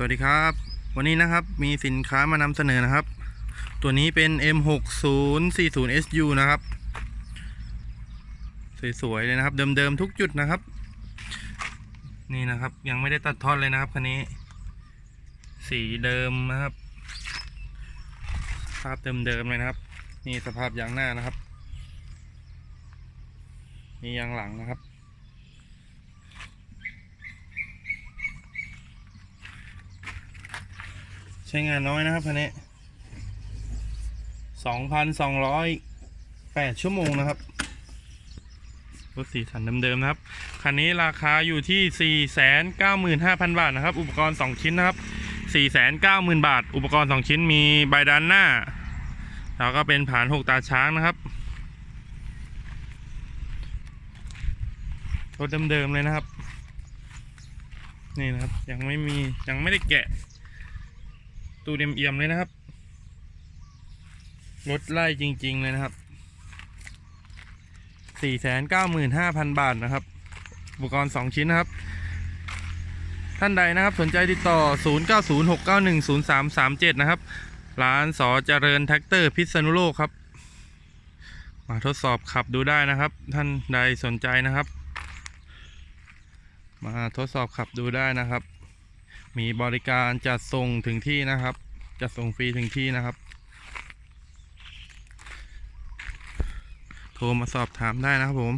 สวัสดีครับ วันนี้นะครับมีสินค้ามานำเสนอนะครับ ตัวนี้เป็น M6040SU นะครับ สวยๆเลยนะครับ เดิมๆทุกจุดนะครับ นี่นะครับยังไม่ได้ตัดทอดเลยนะครับคันนี้ สีเดิมนะครับ ภาพเดิมๆเลยนะครับ นี่สภาพยางหน้านะครับ นี่ยางหลังนะครับ ใช้งานน้อยนะครับคันนี้สองพันสองร้อยแปดชั่วโมงนะครับรถสีสันเดิมๆนะครับ คันนี้ราคาอยู่ที่สี่แสนเก้าหมื่นห้าพันบาทนะครับ อุปกรณ์สองชิ้นนะครับสี่แสนเก้าหมื่นบาท อุปกรณ์สองชิ้นมีใบด้านหน้า แล้วก็เป็นผานหกตาช้างนะครับ รถเดิมๆเลยนะครับ นี่นะครับ ยังไม่มี ยังไม่ได้แกะ ตูเดียมเอี่ยมๆเลยนะครับ รถไล่จริง ๆ เลยนะครับสี่แสนเก้าหมื่นห้าพันบาทนะครับ อุปกรณ์สองชิ้นนะครับ ท่านใดนะครับสนใจติดต่อ 0 9 0 6 9 1 0 3 3 7 นะครับ ร้านสอเจริญแท็กเตอร์พิษณุโลกครับ มาทดสอบขับดูได้นะครับ ท่านใดสนใจนะครับ มาทดสอบขับดูได้นะครับ มีบริการจัดส่งถึงที่นะครับ จะส่งฟรีถึงที่นะครับ โทรมาสอบถามได้นะครับผม